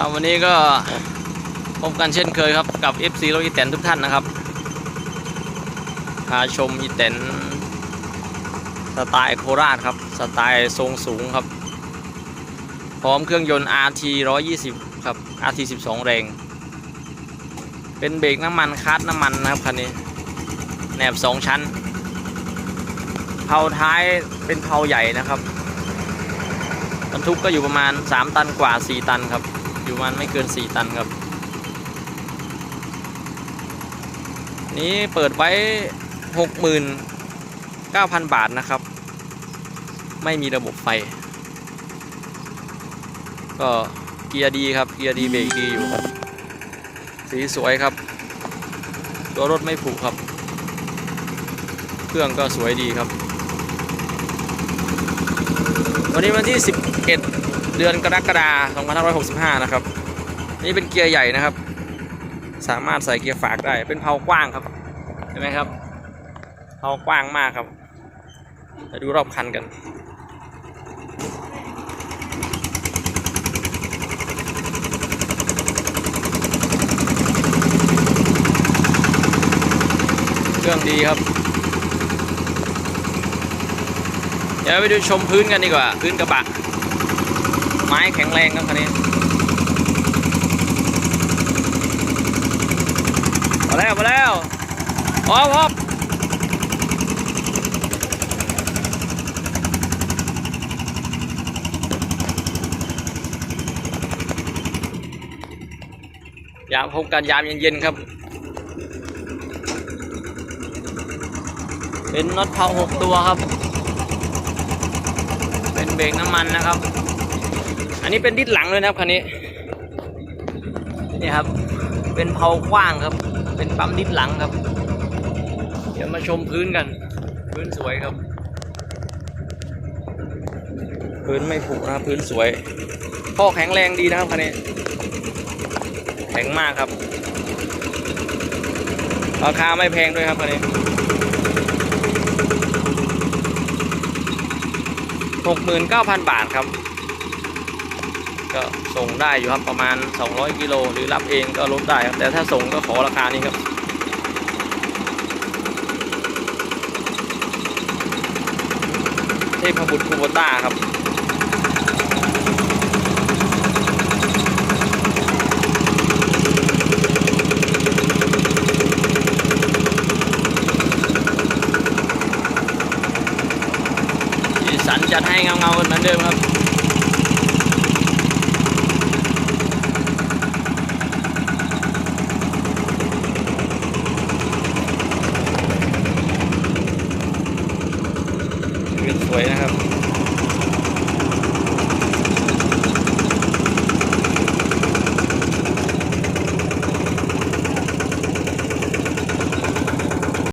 ครับวันนี้ก็พบกันเช่นเคยครับกับ FC รถอีแตนทุกท่านนะครับ พาชมอีแตนสไตล์โคราชครับ สไตล์ทรงสูงครับ พร้อมเครื่องยนต์ RT 120 ครับ RT 12 แรง เป็นเบรกน้ำมันคาร์ดน้ำมันนะครับคันนี้แหนบ 2 ชั้น เผาท้ายเป็นเผาใหญ่นะครับบรรทุกก็อยู่ประมาณ 3 ตันกว่า 4 ตันครับ อยู่มาณไม่เกิน 4 ตันครับ นี้เปิดไว้ 69,000 บาทนะครับ ไม่มีระบบไฟ ก็เกียร์ดีครับ เกียร์ดีเบรกดีอยู่ สีสวยครับ ตัวรถไม่ผุครับ เครื่องก็สวยดีครับ วันนี้วันที่ 11 เดือนกรกฎาคม2565 นะครับ นี่เป็นเกียร์ใหญ่นะครับ สามารถใส่เกียร์ฝากได้ เป็นเพากว้างครับ เห็นไหมครับเพากว้างมากครับไปดูรอบคันกัน เครื่องดีครับ เดี๋ยวไปดูชมพื้นกันดีกว่า พื้นกระบะ ไม้แข็งแรงครับคันนี้มาแล้วมาแล้วพร้อมพร้อมยามพบกันยามเย็นๆครับ เป็นน็อตเผาหกตัวครับ เป็นเบรกน้ำมันนะครับ นนี้เป็นดิสหลังเลยนะครับคันนี้นี่ครับ เป็นเพากว้างครับ เป็นปั๊มดิสหลังครับ เดี๋ยวมาชมพื้นกัน พื้นสวยครับ พื้นไม่ผุนะพื้นสวยพ่อแข็งแรงดีนะครับคันนี้ แข็งมากครับราคาไม่แพงด้วยครับคันนี้หกหมื่นเก้าพันบาทครับ ก็ส่งได้อยู่ครับประมาณ 200 กิโลหรือรับเองก็ลดได้ครับแต่ถ้าส่งก็ขอราคานี้ครับเทพบุตรคูโบต้าครับสันจัดให้เงาเงาๆเหมือนเดิมครับ กันสวยนะครับ